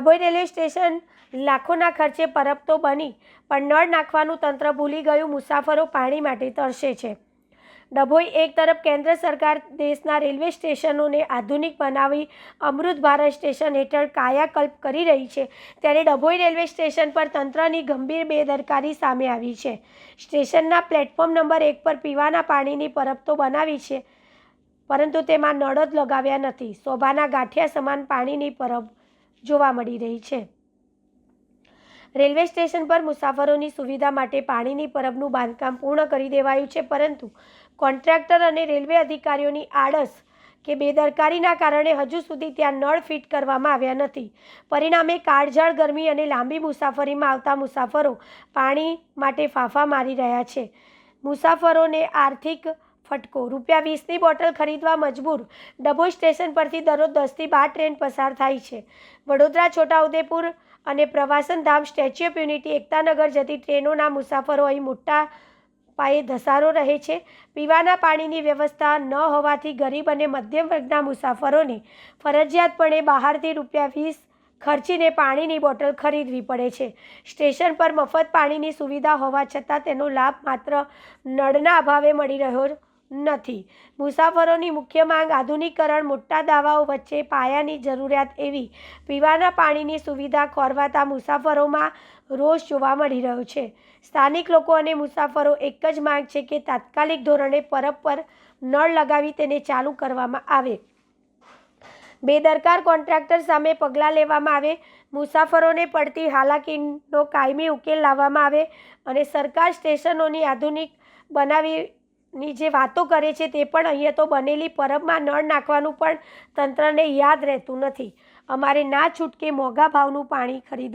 Dabhoi railway station લાખોના ખર્ચે પરબ તો બની, પણ નળ નાખવાનું તંત્ર ભૂલી ગયું, મુસાફરો પાણી માટે તરસે છે. ડભોઈ એક તરફ કેન્દ્ર સરકાર દેશના રેલવે સ્ટેશનોને આધુનિક બનાવી અમૃત ભારત સ્ટેશન હેઠળ કાયાકલ્પ કરી રહી છે, ત્યારે ડભોઈ રેલવે સ્ટેશન પર તંત્રની ગંભીર બેદરકારી સામે આવી છે. સ્ટેશનના પ્લેટફોર્મ નંબર એક પર પીવાના પાણીની પરબ તો બનાવી છે, પરંતુ તેમાં નળ જ લગાવ્યા નથી. શોભાના ગાંઠિયા સમાન પાણીની પરબ જોવા મળી રહી છે. રેલવે સ્ટેશન પર મુસાફરોની સુવિધા માટે પાણીની પરબનું બાંધકામ પૂર્ણ કરી દેવાયું છે, પરંતુ કોન્ટ્રાક્ટર અને રેલવે અધિકારીઓની આળસ કે બેદરકારીના કારણે હજુ સુધી ત્યાં નળ ફિટ કરવામાં આવ્યા નથી. પરિણામે કાળઝાળ ગરમી અને લાંબી મુસાફરીમાં આવતા મુસાફરો પાણી માટે ફાંફા મારી રહ્યા છે. મુસાફરોને આર્થિક ફટકો. રૂપિયા વીસની બોટલ ખરીદવા મજબૂર. ડભોઈ સ્ટેશન પરથી દરરોજ દસથી બાર ટ્રેન પસાર થાય છે. વડોદરા, છોટાઉદેપુર અને પ્રવાસન ધામ સ્ટેચ્યુ ઓફ યુનિટી, એકતાનગર જતી ટ્રેનોના મુસાફરો અહીં મોટા પાયે ધસારો રહે છે. પીવાના પાણીની વ્યવસ્થા ન હોવાથી ગરીબ અને મધ્યમ વર્ગના મુસાફરોને ફરજિયાતપણે બહારથી રૂપિયા વીસ ખર્ચીને પાણીની બોટલ ખરીદવી પડે છે. સ્ટેશન પર મફત પાણીની સુવિધા હોવા છતાં તેનો લાભ માત્ર નળના અભાવે મળી રહ્યો નથી. મુસાફરોની મુખ્ય માંગ આધુનિકરણ, મોટા દાવાઓ વચ્ચે પાયાની જરૂરિયાત એવી. પીવાના પાણીની સુવિધા ખોરવાતા મુસાફરોમાં રોષ જોવા મળી રહ્યો છે. સ્થાનિક લોકો અને મુસાફરો એક જ માંગ છે કે તાત્કાલિક ધોરણે પરબ પર નળ લગાવી તેને ચાલુ કરવામાં આવે. બેદરકાર કોન્ટ્રાક્ટર સામે પગલાં લેવામાં આવે. મુસાફરોને પડતી હાલાકીનો કાયમી ઉકેલ લાવવામાં આવે અને સરકાર સ્ટેશનોની આધુનિક બનાવીની જે વાતો કરે છે તે પણ અહીંયા તો બનેલી પરબમાં નળ નાખવાનું પણ તંત્રને યાદ રહેતું નથી. અમારે ના છૂટકે મોંઘા ભાવનું પાણી ખરીદવું